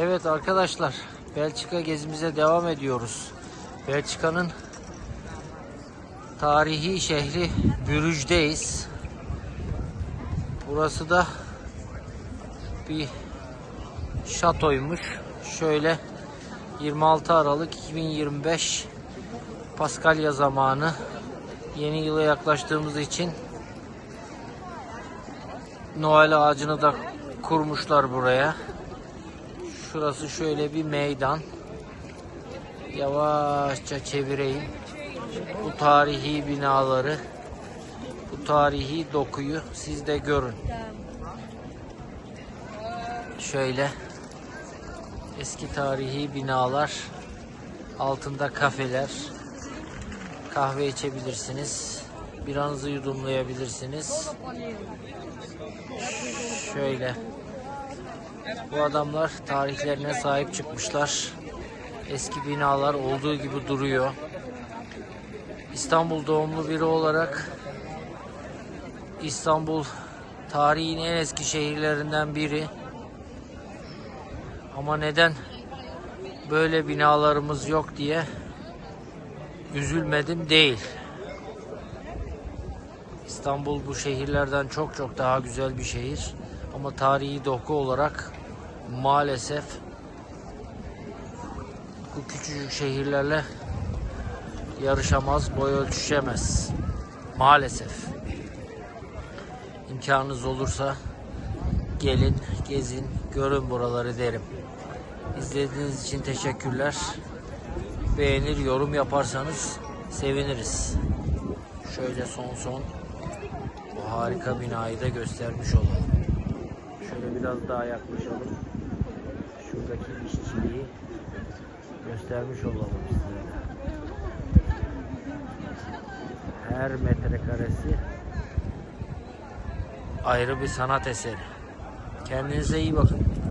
Evet arkadaşlar, Belçika gezimize devam ediyoruz. Belçika'nın tarihi şehri Brüj'deyiz. Burası da bir şatoymuş. Şöyle 26 Aralık 2025 Paskalya zamanı yeni yıla yaklaştığımız için Noel ağacını da kurmuşlar buraya. Şurası şöyle bir meydan. Yavaşça çevireyim. Bu tarihi binaları, bu tarihi dokuyu siz de görün. Şöyle eski tarihi binalar, altında kafeler, kahve içebilirsiniz. Biranızı yudumlayabilirsiniz. Şöyle bu adamlar tarihlerine sahip çıkmışlar. Eski binalar olduğu gibi duruyor. İstanbul doğumlu biri olarak İstanbul tarihin en eski şehirlerinden biri. Ama neden böyle binalarımız yok diye üzülmedim değil. İstanbul bu şehirlerden çok çok daha güzel bir şehir. Ama tarihi doku olarak maalesef bu küçücük şehirlerle yarışamaz, boy ölçüşemez. Maalesef. İmkanınız olursa gelin, gezin, görün buraları derim. İzlediğiniz için teşekkürler. Beğenir, yorum yaparsanız seviniriz. Şöyle son son bu harika binayı da göstermiş olalım. Şöyle biraz daha yaklaşalım. Şuradaki işçiliği göstermiş olalım size. Her metrekaresi ayrı bir sanat eseri. Kendinize iyi bakın.